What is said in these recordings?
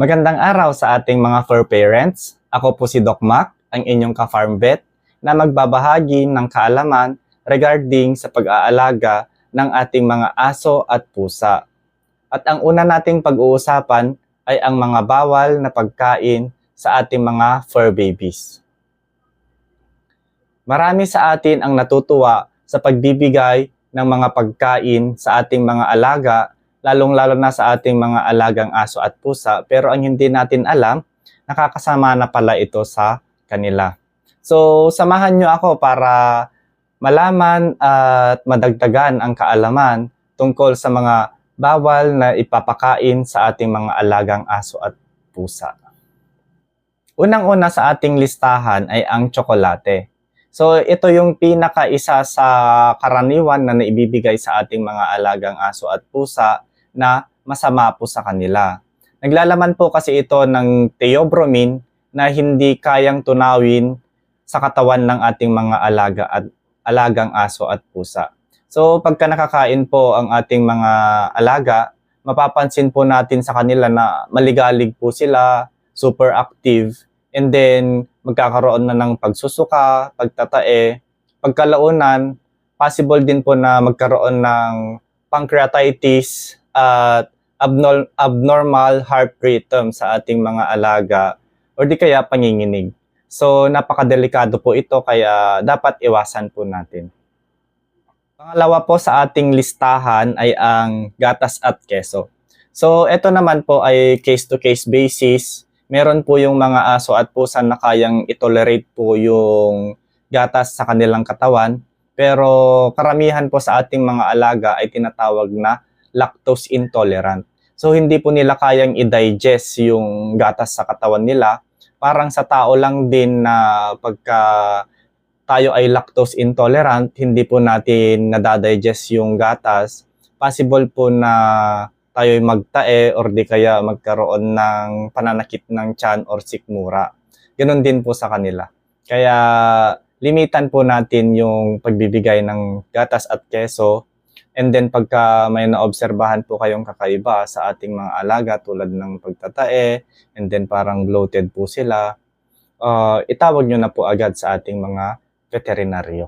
Magandang araw sa ating mga fur parents. Ako po si Doc Mac, ang inyong ka-farm vet na magbabahagi ng kaalaman regarding sa pag-aalaga ng ating mga aso at pusa. At ang una nating pag-uusapan ay ang mga bawal na pagkain sa ating mga fur babies. Marami sa atin ang natutuwa sa pagbibigay ng mga pagkain sa ating mga alaga lalong-lalo na sa ating mga alagang aso at pusa, pero ang hindi natin alam, nakakasama na pala ito sa kanila. So, samahan nyo ako para malaman at madagdagan ang kaalaman tungkol sa mga bawal na ipapakain sa ating mga alagang aso at pusa. Unang-una sa ating listahan ay ang tsokolate. So, ito yung pinaka-isa sa karaniwan na naibibigay sa ating mga alagang aso at pusa na masama po sa kanila. Naglalaman po kasi ito ng theobromine na hindi kayang tunawin sa katawan ng ating mga alaga at alagang aso at pusa. So pagka nakakain po ang ating mga alaga, mapapansin po natin sa kanila na maligalig po sila, super active, and then magkakaroon na ng pagsusuka, pagtatae, pagkalaunan, possible din po na magkaroon ng pancreatitis, at abnormal, abnormal heart rhythm sa ating mga alaga or di kaya panginginig. So napakadelikado po ito kaya dapat iwasan po natin. Pangalawa po sa ating listahan ay ang gatas at keso. So ito naman po ay case-to-case basis. Meron po yung mga aso at pusa na kayang itolerate po yung gatas sa kanilang katawan. Pero karamihan po sa ating mga alaga ay tinatawag na lactose intolerant. So hindi po nila kayang i-digest yung gatas sa katawan nila. Parang sa tao lang din na pagka tayo ay lactose intolerant, hindi po natin nadadigest yung gatas. Possible po na tayo ay magtae or di kaya magkaroon ng pananakit ng tiyan or sikmura. Ganon din po sa kanila. Kaya limitan po natin yung pagbibigay ng gatas at keso And then pagka may naobserbahan po kayong kakaiba sa ating mga alaga tulad ng pagtatae and then parang bloated po sila, uh, itawag nyo na po agad sa ating mga veterinaryo.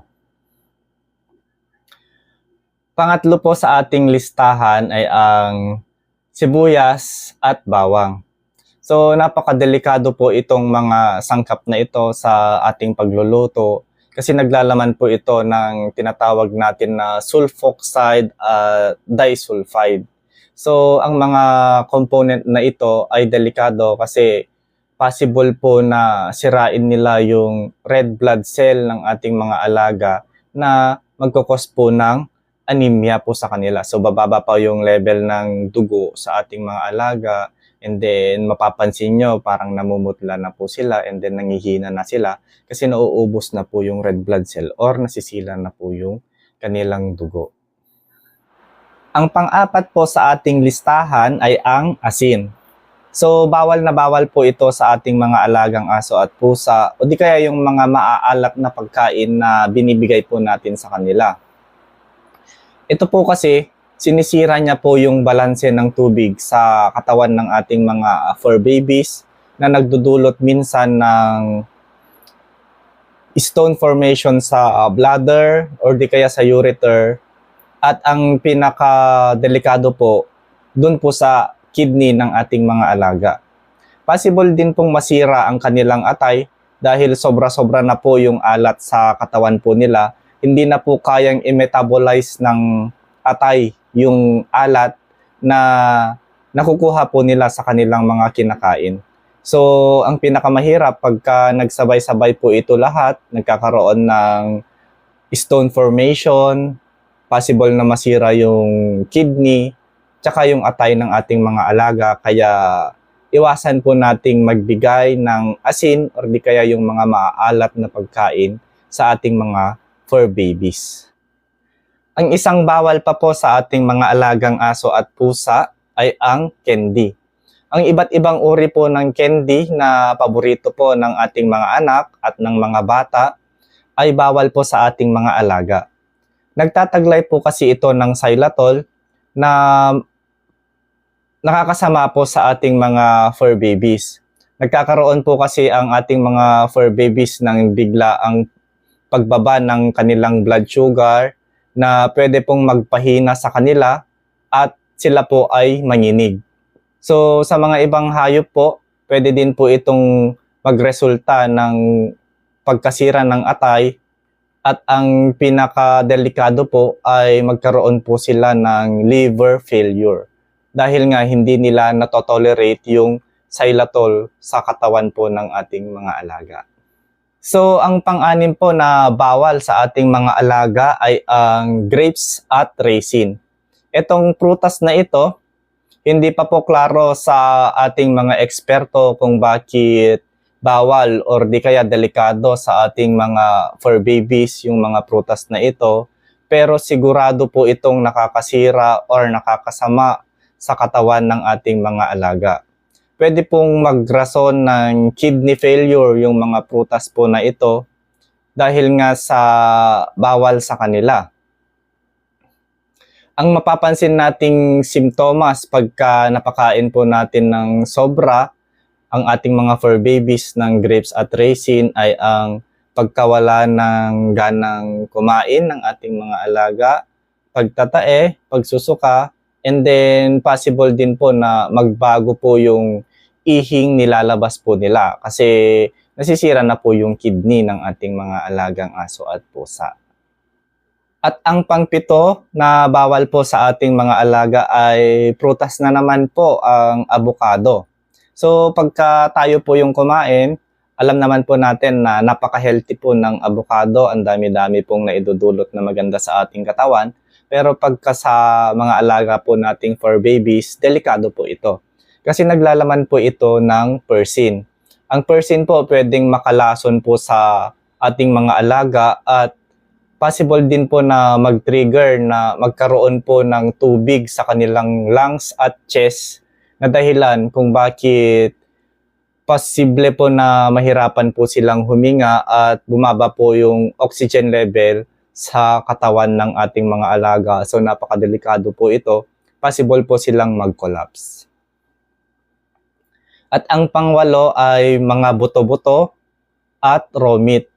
Pangatlo po sa ating listahan ay ang sibuyas at bawang. So napakadelikado po itong mga sangkap na ito sa ating pagluluto kasi naglalaman po ito ng tinatawag natin na sulfoxide uh, disulfide. So ang mga component na ito ay delikado kasi possible po na sirain nila yung red blood cell ng ating mga alaga na magkukos po ng anemia po sa kanila. So bababa pa yung level ng dugo sa ating mga alaga And then, mapapansin nyo, parang namumutla na po sila and then nangihina na sila kasi nauubos na po yung red blood cell or nasisila na po yung kanilang dugo. Ang pang-apat po sa ating listahan ay ang asin. So, bawal na bawal po ito sa ating mga alagang aso at pusa o di kaya yung mga maaalap na pagkain na binibigay po natin sa kanila. Ito po kasi, sinisira niya po yung balanse ng tubig sa katawan ng ating mga fur babies na nagdudulot minsan ng stone formation sa bladder or di kaya sa ureter at ang pinaka-delikado po dun po sa kidney ng ating mga alaga. Possible din pong masira ang kanilang atay dahil sobra-sobra na po yung alat sa katawan po nila. Hindi na po kayang i-metabolize ng atay yung alat na nakukuha po nila sa kanilang mga kinakain. So, ang pinakamahirap pagka nagsabay-sabay po ito lahat, nagkakaroon ng stone formation, possible na masira yung kidney, tsaka yung atay ng ating mga alaga. Kaya iwasan po nating magbigay ng asin or di kaya yung mga maaalat na pagkain sa ating mga fur babies. Ang isang bawal pa po sa ating mga alagang aso at pusa ay ang candy. Ang iba't ibang uri po ng candy na paborito po ng ating mga anak at ng mga bata ay bawal po sa ating mga alaga. Nagtataglay po kasi ito ng xylitol na nakakasama po sa ating mga fur babies. Nagkakaroon po kasi ang ating mga fur babies ng bigla ang pagbaba ng kanilang blood sugar na pwede pong magpahina sa kanila at sila po ay manginig. So sa mga ibang hayop po, pwede din po itong magresulta ng pagkasira ng atay at ang pinakadelikado po ay magkaroon po sila ng liver failure dahil nga hindi nila natotolerate yung xylitol sa katawan po ng ating mga alaga. So, ang pang-anim po na bawal sa ating mga alaga ay ang grapes at raisin. Itong prutas na ito, hindi pa po klaro sa ating mga eksperto kung bakit bawal or di kaya delikado sa ating mga fur babies yung mga prutas na ito. Pero sigurado po itong nakakasira or nakakasama sa katawan ng ating mga alaga pwede pong magrason ng kidney failure yung mga prutas po na ito dahil nga sa bawal sa kanila. Ang mapapansin nating simptomas pagka napakain po natin ng sobra ang ating mga fur babies ng grapes at raisin ay ang pagkawala ng ganang kumain ng ating mga alaga, pagtatae, pagsusuka, and then possible din po na magbago po yung ihing nilalabas po nila kasi nasisira na po yung kidney ng ating mga alagang aso at pusa. At ang pangpito na bawal po sa ating mga alaga ay prutas na naman po ang avocado. So pagka tayo po yung kumain, alam naman po natin na napaka-healthy po ng avocado. Ang dami-dami pong naidudulot na maganda sa ating katawan. Pero pagka sa mga alaga po nating for babies, delikado po ito. Kasi naglalaman po ito ng persin. Ang persin po pwedeng makalason po sa ating mga alaga at possible din po na mag-trigger na magkaroon po ng tubig sa kanilang lungs at chest na dahilan kung bakit posible po na mahirapan po silang huminga at bumaba po yung oxygen level sa katawan ng ating mga alaga. So napakadelikado po ito. Possible po silang mag-collapse. At ang pangwalo ay mga buto-buto at raw meat.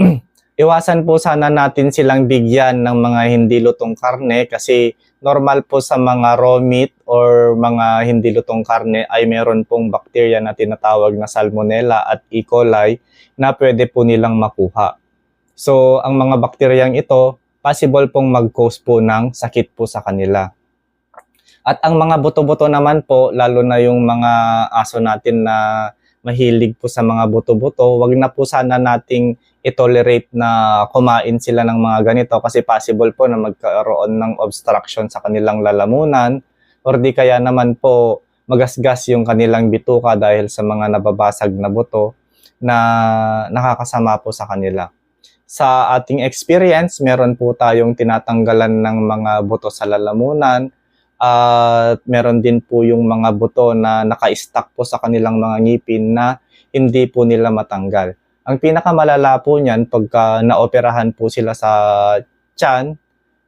Iwasan po sana natin silang bigyan ng mga hindi lutong karne kasi normal po sa mga raw meat or mga hindi lutong karne ay meron pong bakterya na tinatawag na salmonella at E. coli na pwede po nilang makuha. So, ang mga bakteryang ito, possible pong mag-cause po ng sakit po sa kanila. At ang mga buto-buto naman po, lalo na yung mga aso natin na mahilig po sa mga buto-buto, wag na po sana nating i-tolerate na kumain sila ng mga ganito kasi possible po na magkaroon ng obstruction sa kanilang lalamunan or di kaya naman po magasgas yung kanilang bituka dahil sa mga nababasag na buto na nakakasama po sa kanila. Sa ating experience, meron po tayong tinatanggalan ng mga buto sa lalamunan at meron din po yung mga buto na naka-stack po sa kanilang mga ngipin na hindi po nila matanggal. Ang pinakamalala po niyan pagka naoperahan po sila sa tiyan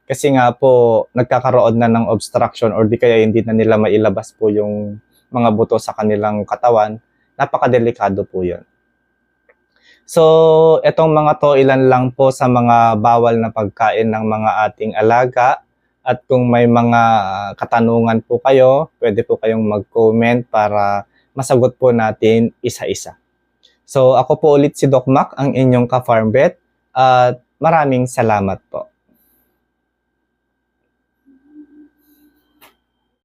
kasi nga po nagkakaroon na ng obstruction or di kaya hindi na nila mailabas po yung mga buto sa kanilang katawan, napakadelikado po yun. So, etong mga to ilan lang po sa mga bawal na pagkain ng mga ating alaga. At kung may mga katanungan po kayo, pwede po kayong mag-comment para masagot po natin isa-isa. So ako po ulit si Doc Mac, ang inyong ka-farm vet at maraming salamat po.